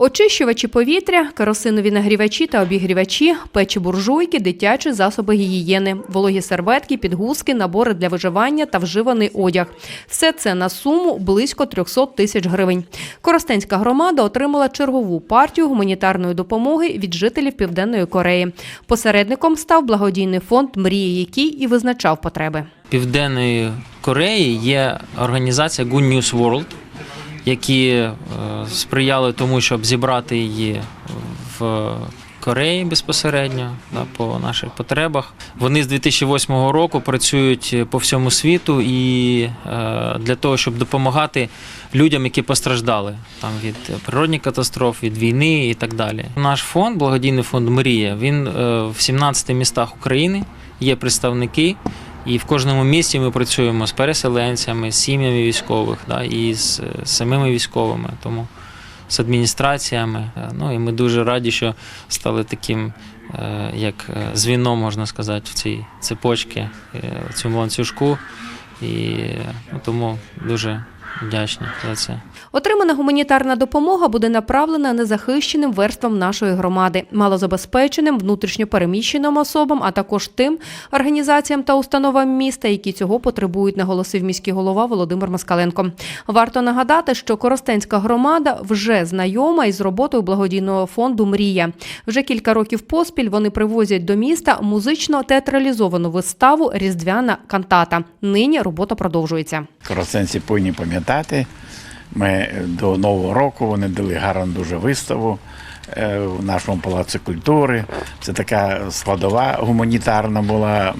Очищувачі повітря, керосинові нагрівачі та обігрівачі, печі буржуйки, дитячі засоби гігієни, вологі серветки, підгузки, набори для виживання та вживаний одяг. Все це на суму близько 300 тисяч гривень. Коростенська громада отримала чергову партію гуманітарної допомоги від жителів Південної Кореї. Посередником став благодійний фонд Мрії, який і визначав потреби. Південної Кореї є організація Good News World, які е, сприяли тому, щоб зібрати її в Кореї безпосередньо да, по наших потребах. Вони з 2008 року працюють по всьому світу і е, для того, щоб допомагати людям, які постраждали там від природних катастроф, від війни і так далі. Наш фонд, благодійний фонд Мрія, він е, в 17 містах України є представники. І в кожному місті ми працюємо з переселенцями, з сім'ями військових, да, і з е, самими військовими, тому з адміністраціями. Е, Ну і ми дуже раді, що стали таким, е, як звіном, можна сказати, в цій цепочці, в цьому ланцюжку. І ну, тому дуже вдячні за це. Отримана гуманітарна допомога буде направлена незахищеним верствам нашої громади, малозабезпеченим, внутрішньо переміщеним особам, а також тим організаціям та установам міста, які цього потребують, наголосив міський голова Володимир Москаленко. Варто нагадати, що Коростенська громада вже знайома із роботою благодійного фонду Мрія. Вже кілька років поспіль вони привозять до міста музично-театралізовану виставу Різдвяна кантата. Нині робота продовжується. Коростенці повинні пам'ятати. Ми до Нового року вони дали гарну дуже виставу е, в нашому палаці культури. Це така складова гуманітарна була,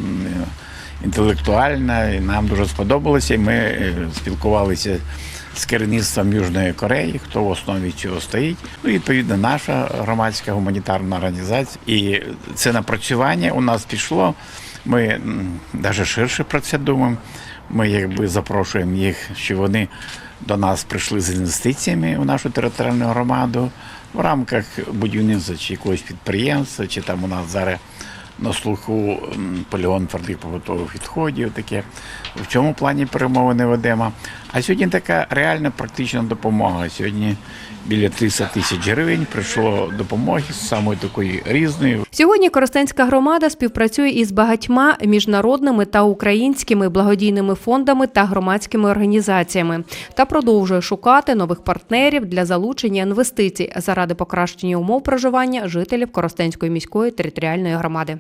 інтелектуальна, і нам дуже сподобалося. І ми е, спілкувалися з керівництвом Южної Кореї, хто в основі цього стоїть. Ну, і, відповідно, наша громадська гуманітарна організація. І це напрацювання у нас пішло. Ми навіть ширше про це думаємо. Ми якби запрошуємо їх, щоб вони до нас прийшли з інвестиціями у нашу територіальну громаду в рамках будівництва чи якогось підприємства, чи там у нас зараз на слуху поліон твердих побутових відходів. Таке в цьому плані перемови не ведемо. А сьогодні така реальна практична допомога. Сьогодні біля 300 тисяч гривень прийшло допомоги самої такої різної. Сьогодні Коростенська громада співпрацює із багатьма міжнародними та українськими благодійними фондами та громадськими організаціями та продовжує шукати нових партнерів для залучення інвестицій заради покращення умов проживання жителів Коростенської міської територіальної громади.